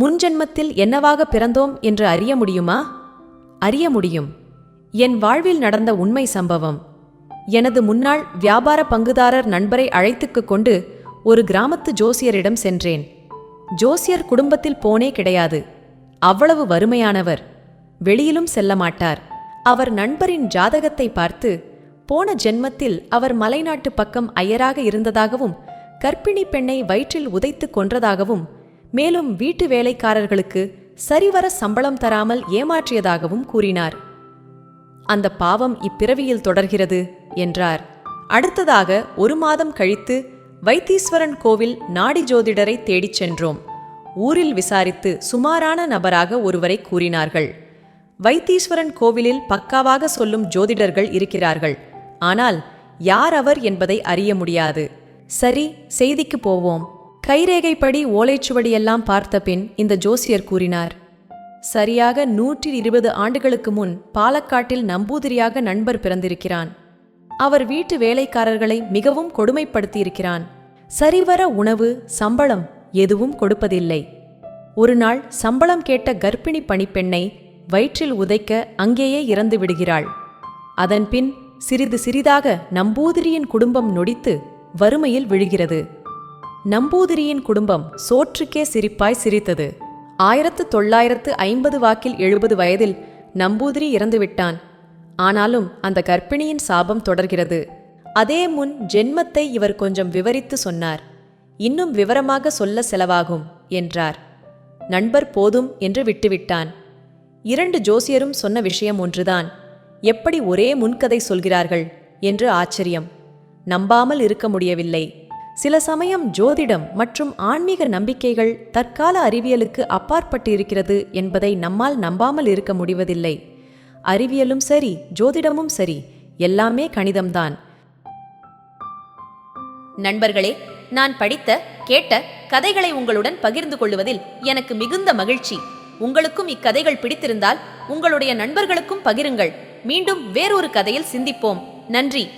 முன்ஜென்மத்தில் என்னவாக பிறந்தோம் என்று அறிய முடியுமா? அறிய முடியும். என் வாழ்வில் நடந்த உண்மை சம்பவம். எனது முன்னாள் வியாபார பங்குதாரர் நண்பரை அழைத்துக்கு கொண்டு ஒரு கிராமத்து ஜோசியரிடம் சென்றேன். ஜோசியர் குடும்பத்தில் போனே கிடையாது. அவ்வளவு வறுமையானவர். வெளியிலும் செல்ல மாட்டார். அவர் நண்பரின் ஜாதகத்தை பார்த்து போன ஜென்மத்தில் அவர் மலைநாட்டு பக்கம் ஐயராக இருந்ததாகவும் கர்ப்பிணி பெண்ணை வயிற்றில் உதைத்து கொன்றதாகவும் மேலும் வீட்டு வேலைக்காரர்களுக்கு சரிவர சம்பளம் தராமல் ஏமாற்றியதாகவும் கூறினார். அந்த பாவம் இப்பிறவியில் தொடர்கிறது என்றார். அடுத்ததாக ஒரு மாதம் கழித்து வைத்தீஸ்வரன் கோவில் நாடி ஜோதிடரை தேடிச் சென்றோம். ஊரில் விசாரித்து சுமாரான நபராக ஒருவரை கூறினார்கள். வைத்தீஸ்வரன் கோவிலில் பக்காவாக சொல்லும் ஜோதிடர்கள் இருக்கிறார்கள். ஆனால் யார் அவர் என்பதை அறிய முடியாது. சரி செய்திக்கு போவோம். கைரேகைப்படி ஓலைச்சுவடியெல்லாம் பார்த்த பின் இந்த ஜோசியர் கூறினார் சரியாக நூற்றி இருபது ஆண்டுகளுக்கு முன் பாலக்காட்டில் நம்பூதிரியாக நண்பர் பிறந்திருக்கிறான். அவர் வீட்டு வேலைக்காரர்களை மிகவும் கொடுமைப்படுத்தியிருக்கிறான். சரிவர உணவு சம்பளம் எதுவும் கொடுப்பதில்லை. ஒரு நாள் சம்பளம் கேட்ட கர்ப்பிணி பணிப்பெண்ணை வயிற்றில் உதைக்க அங்கேயே இறந்து விடுகிறாள். அதன்பின் சிறிது சிறிதாக நம்பூதிரியின் குடும்பம் நொடித்து வறுமையில் விழுகிறது. நம்பூதிரியின் குடும்பம் சோற்றுக்கே சிரிப்பாய் சிரித்தது. ஆயிரத்து தொள்ளாயிரத்து ஐம்பது வாக்கில் எழுபது வயதில் நம்பூதிரி இறந்துவிட்டான். ஆனாலும் அந்த கர்ப்பிணியின் சாபம் தொடர்கிறது. அதே முன் ஜென்மத்தை இவர் கொஞ்சம் விவரித்து சொன்னார். இன்னும் விவரமாக சொல்ல செலவாகும் என்றார். நண்பர் போதும் என்று விட்டுவிட்டான். இரண்டு ஜோசியரும் சொன்ன விஷயம் ஒன்றுதான். எப்படி ஒரே முன்கதை சொல்கிறார்கள்? என்று ஆச்சரியம். நம்பாமல் இருக்க முடியவில்லை. சில சமயம் ஜோதிடம் மற்றும் ஆன்மீக நம்பிக்கைகள் தற்கால அறிவியலுக்கு அப்பாற்பட்டு இருக்கிறது என்பதை நம்மால் நம்பாமல் இருக்க முடிவதில்லை. அறிவியலும் சரி ஜோதிடமும் சரி எல்லாமே கணிதம்தான். நண்பர்களே நான் படித்த கேட்ட கதைகளை உங்களுடன் பகிர்ந்து கொள்வதில் எனக்கு மிகுந்த மகிழ்ச்சி. உங்களுக்கும் இக்கதைகள் பிடித்திருந்தால் உங்களுடைய நண்பர்களுக்கும் பகிருங்கள். மீண்டும் வேறொரு கதையில் சிந்திப்போம். நன்றி.